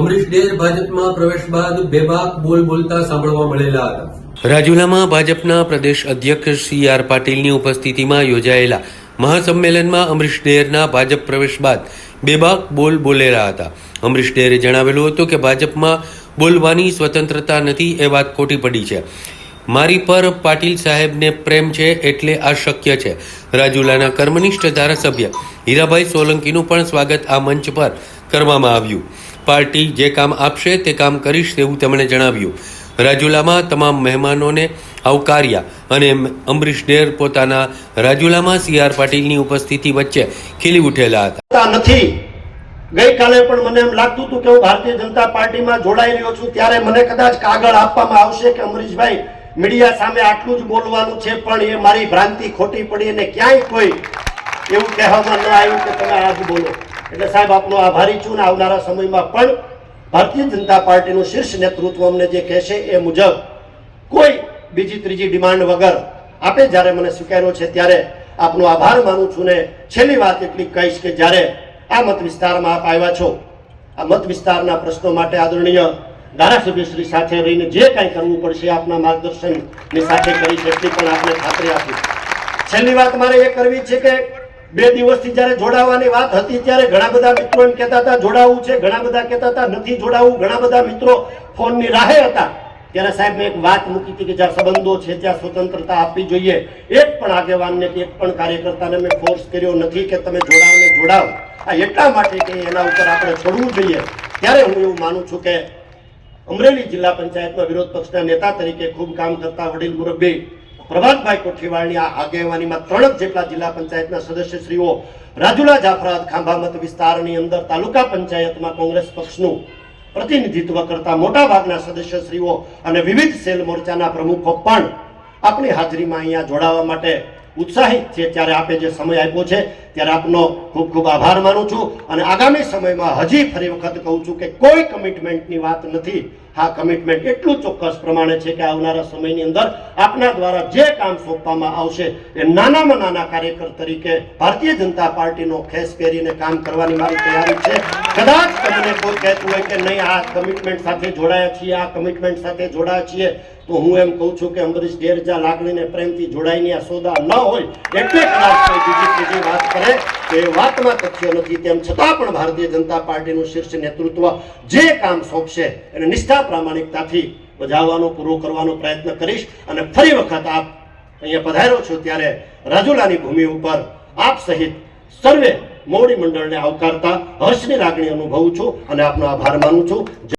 અમરીશ ડેર ભાજપમાં પ્રવેશ બાદ બેબાક બોલ બોલતા સાંભળવા મળેલા હતા. રાજુલામાં ભાજપના પ્રદેશ અધ્યક્ષ સી આર પાટીલની ઉપસ્થિતિમાં યોજાયેલા મહાસંમેલનમાં અમરીશ ડેરના ભાજપ પ્રવેશ બાદ બેબાક બોલ બોલેલા હતા. અમરીશ ડેરે જણાવેલું હતું કે ભાજપમાં બોલવાની સ્વતંત્રતા નથી એ વાત ખોટી પડી છે. મારી પર પાટીલ સાહેબને પ્રેમ છે એટલે આ શક્ય છે. રાજુલાના કર્મનિષ્ઠ ધારાસભ્ય હીરાભાઈ સોલંકીનું પણ સ્વાગત આ મંચ પર કરવામાં આવ્યું. પાર્ટી જે કામ આપશે તે કામ કરીશ તેવું તેમણે જણાવ્યું. રાજુલામાં તમામ મહેમાનોને આવકાર્યા અને અમરીશ ડેર પોતાના રાજુલામાં સી આર પાટીલની ઉપસ્થિતિ વચ્ચે ખીલી ઉઠેલા હતા. નથી. ગઈકાલે પણ મને એમ લાગતું હતું કે હું ભારતીય જનતા પાર્ટીમાં જોડાઈ છું, ત્યારે મને કદાચ કાગળ આપવામાં આવશે કે અમરીશભાઈ મીડિયા સામે આટલું જ બોલવાનું છે, પણ એ મારી ભ્રાંતિ ખોટી પડી અને ક્યાંય કોઈ એવું કહેવામાં ન આવ્યું કે તમે આ જ બોલો. એટલે સાહેબ, આપનો આભારી છું ને આવનારા સમયમાં પણ ભારતીય જનતા પાર્ટીનું શીર્ષ નેતૃત્વ અમને જે કહેશે એ મુજબ કોઈ બીજી ત્રીજી ડિમાન્ડ વગર આપે જ્યારે મને સ્વીકાર્યો છે ત્યારે આપનો આભાર માનું છું ને છેલ્લી વાત એટલી કહીશ કે જ્યારે આ મત વિસ્તારમાં આપ આવ્યા છો, આ મત વિસ્તારના પ્રશ્નો માટે આદરણીય ધારાસભ્યશ્રી સાથે રહીને જે કાંઈ કરવું પડશે આપના માર્ગદર્શનની સાથે કરી એટલી પણ આપણે ખાતરી આપી. છેલ્લી વાત મારે એ કરવી છે કે બે દિવસથી જ્યારે જોડાવાની વાત હતી ત્યારે ઘણા બધા મિત્રો એમ કહેતા હતા, જોડાવું છે. ઘણા બધા કહેતા હતા, નથી જોડાવું. ઘણા બધા મિત્રો ફોનની રાહે હતા. ત્યારે સાહેબ મેં એક વાત મૂકી હતી કે જ્યાં સંબંધો છે, ત્યાં સ્વતંત્રતા આપવી જોઈએ. એક પણ આગેવાનને કે એક પણ કાર્યકર્તાને મેં ફોર્સ કર્યો નથી કે તમે જોડાવ ને જોડાવ. આ એટલા માટે કે એના ઉપર આપણે છોડવું જોઈએ. ત્યારે હું એવું માનું છું કે અમરેલી જિલ્લા પંચાયતમાં વિરોધ પક્ષના નેતા તરીકે ખૂબ કામ કરતા વડીલ મુરબ્બી પ્રભાતભાઈ કોઠીવાળની આ આગેવાનીમાં ત્રણ જેટલા જિલ્લા પંચાયતના સદસ્યશ્રીઓ રાજુલા જાફરાત ખાંભા મત વિસ્તારની અંદર તાલુકા પંચાયતમાં કોંગ્રેસ પક્ષનું પ્રતિનિધિત્વ કરતા મોટા ભાગના સદસ્યશ્રીઓ અને વિવિધ સેલ મોરચાના પ્રમુખો પણ આપણી હાજરીમાં અહીંયા જોડાવા માટે ઉત્સાહિત છે ત્યારે આપે જે સમય આપ્યો છે, ત્યારે આપનો ખૂબ ખૂબ આભાર માનું છું. અને આગામી સમયમાં હજી ફરી વખત કહું છું કે કોઈ કમિટમેન્ટની વાત નથી. હા કમિટમેન્ટ એટલું ચોક્કસ પ્રમાણે છે કે આવનારા સમયની અંદર આપના દ્વારા જે કામ સોંપવામાં આવશે, એ નાનામાં નાના કાર્યકર તરીકે ભારતીય જનતા પાર્ટીનો ખેસ પહેરીને કામ કરવાની મારી તૈયારી છે. કદાચ તમને કોઈ કહેતું હોય કે નહીં, આ કમિટમેન્ટ સાથે જોડાયા છીએ, આ કમિટમેન્ટ સાથે જોડાયા છીએ, તો હું એમ કહું છું કે અમરીશ ડેરજા લાગણીને પ્રેમથી જોડાઈને આ સોદા ન હોય, એટલે કદાચ કોઈ બીજી ત્રીજી વાત કરે તો એ વાતમાં તથ્ય નથી. તેમ છતાં પણ ભારતીય જનતા પાર્ટીનું શીર્ષ નેતૃત્વ જે કામ સોંપશે, એને નિષ્ઠા પ્રામાણિકતાથી બજાવવાનો, પૂરો કરવાનો પ્રયત્ન કરીશ અને ફરી વખત આપ અહીંયા પધાર્યો છો ત્યારે રાજુલાની ભૂમિ ઉપર આપ સહિત સર્વે મોવડી મંડળને આવકારતા હર્ષની લાગણી અનુભવું છું અને આપનો આભાર માનું છું.